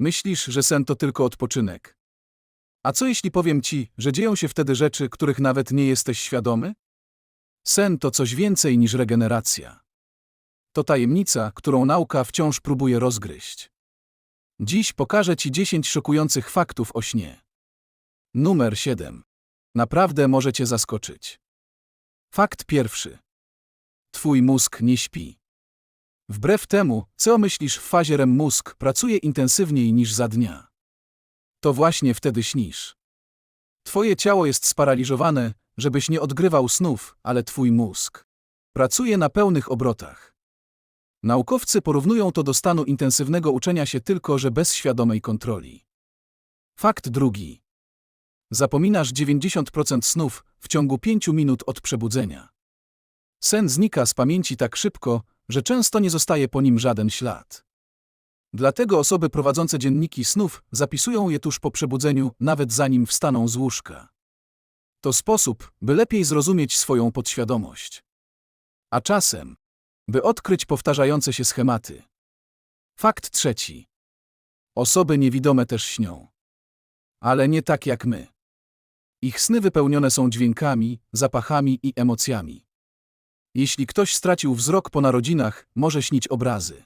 Myślisz, że sen to tylko odpoczynek. A co jeśli powiem ci, że dzieją się wtedy rzeczy, których nawet nie jesteś świadomy? Sen to coś więcej niż regeneracja. To tajemnica, którą nauka wciąż próbuje rozgryźć. Dziś pokażę ci 10 szokujących faktów o śnie. Numer 7. Naprawdę może cię zaskoczyć. Fakt pierwszy. Twój mózg nie śpi. Wbrew temu, co myślisz w fazie REM mózg pracuje intensywniej niż za dnia. To właśnie wtedy śnisz. Twoje ciało jest sparaliżowane, żebyś nie odgrywał snów, ale twój mózg pracuje na pełnych obrotach. Naukowcy porównują to do stanu intensywnego uczenia się tylko, że bez świadomej kontroli. Fakt drugi. Zapominasz 90% snów w ciągu 5 minut od przebudzenia. Sen znika z pamięci tak szybko, że często nie zostaje po nim żaden ślad. Dlatego osoby prowadzące dzienniki snów zapisują je tuż po przebudzeniu, nawet zanim wstaną z łóżka. To sposób, by lepiej zrozumieć swoją podświadomość. A czasem, by odkryć powtarzające się schematy. Fakt trzeci. Osoby niewidome też śnią. Ale nie tak jak my. Ich sny wypełnione są dźwiękami, zapachami i emocjami. Jeśli ktoś stracił wzrok po narodzinach, może śnić obrazy.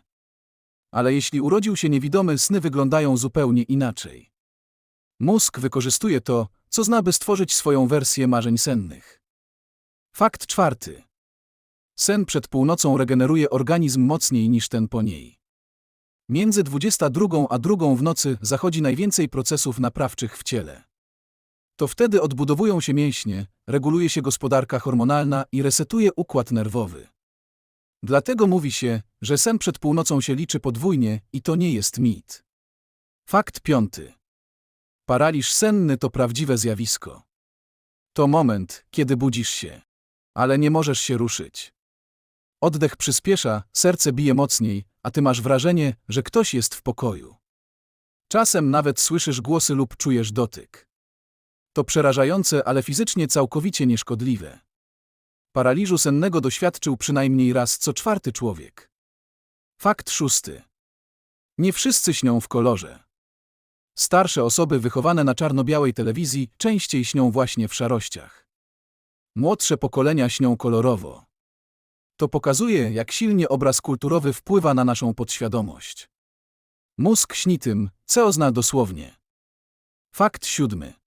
Ale jeśli urodził się niewidomy, sny wyglądają zupełnie inaczej. Mózg wykorzystuje to, co zna, by stworzyć swoją wersję marzeń sennych. Fakt czwarty. Sen przed północą regeneruje organizm mocniej niż ten po niej. Między 22 a 2 w nocy zachodzi najwięcej procesów naprawczych w ciele. To wtedy odbudowują się mięśnie, reguluje się gospodarka hormonalna i resetuje układ nerwowy. Dlatego mówi się, że sen przed północą się liczy podwójnie i to nie jest mit. Fakt piąty. Paraliż senny to prawdziwe zjawisko. To moment, kiedy budzisz się, ale nie możesz się ruszyć. Oddech przyspiesza, serce bije mocniej, a ty masz wrażenie, że ktoś jest w pokoju. Czasem nawet słyszysz głosy lub czujesz dotyk. To przerażające, ale fizycznie całkowicie nieszkodliwe. Paraliżu sennego doświadczył przynajmniej raz co czwarty człowiek. Fakt szósty. Nie wszyscy śnią w kolorze. Starsze osoby wychowane na czarno-białej telewizji częściej śnią właśnie w szarościach. Młodsze pokolenia śnią kolorowo. To pokazuje, jak silnie obraz kulturowy wpływa na naszą podświadomość. Mózg śni tym, co zna dosłownie. Fakt siódmy.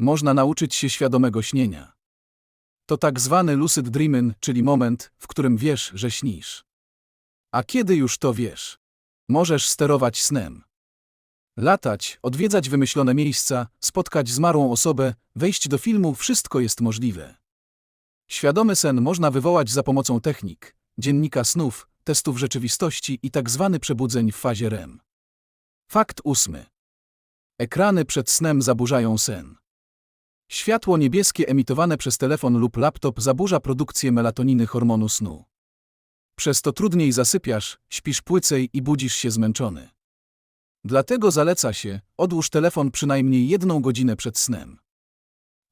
Można nauczyć się świadomego śnienia. To tak zwany lucid dreaming, czyli moment, w którym wiesz, że śnisz. A kiedy już to wiesz? Możesz sterować snem. Latać, odwiedzać wymyślone miejsca, spotkać zmarłą osobę, wejść do filmu, wszystko jest możliwe. Świadomy sen można wywołać za pomocą technik, dziennika snów, testów rzeczywistości i tak zwany przebudzeń w fazie REM. Fakt ósmy. Ekrany przed snem zaburzają sen. Światło niebieskie emitowane przez telefon lub laptop zaburza produkcję melatoniny hormonu snu. Przez to trudniej zasypiasz, śpisz płycej i budzisz się zmęczony. Dlatego zaleca się, odłóż telefon przynajmniej jedną godzinę przed snem.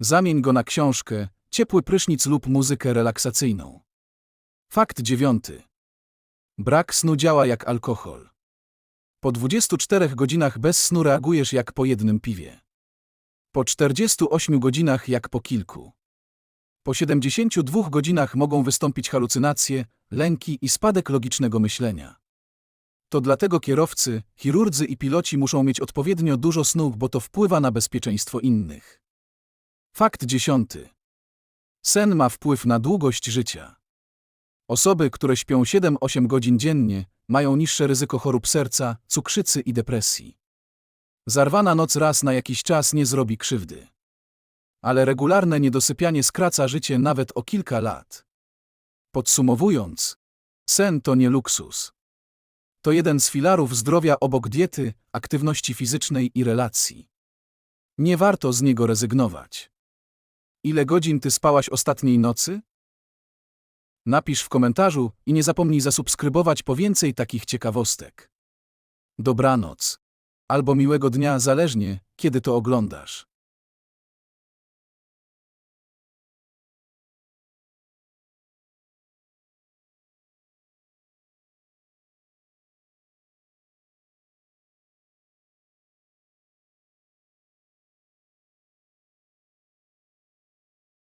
Zamień go na książkę, ciepły prysznic lub muzykę relaksacyjną. Fakt dziewiąty. Brak snu działa jak alkohol. Po 24 godzinach bez snu reagujesz jak po jednym piwie. Po 48 godzinach jak po kilku. Po 72 godzinach mogą wystąpić halucynacje, lęki i spadek logicznego myślenia. To dlatego kierowcy, chirurdzy i piloci muszą mieć odpowiednio dużo snu, bo to wpływa na bezpieczeństwo innych. Fakt dziesiąty. Sen ma wpływ na długość życia. Osoby, które śpią 7-8 godzin dziennie, mają niższe ryzyko chorób serca, cukrzycy i depresji. Zarwana noc raz na jakiś czas nie zrobi krzywdy. Ale regularne niedosypianie skraca życie nawet o kilka lat. Podsumowując, sen to nie luksus. To jeden z filarów zdrowia obok diety, aktywności fizycznej i relacji. Nie warto z niego rezygnować. Ile godzin ty spałaś ostatniej nocy? Napisz w komentarzu i nie zapomnij zasubskrybować po więcej takich ciekawostek. Dobranoc. Albo miłego dnia, zależnie, kiedy to oglądasz.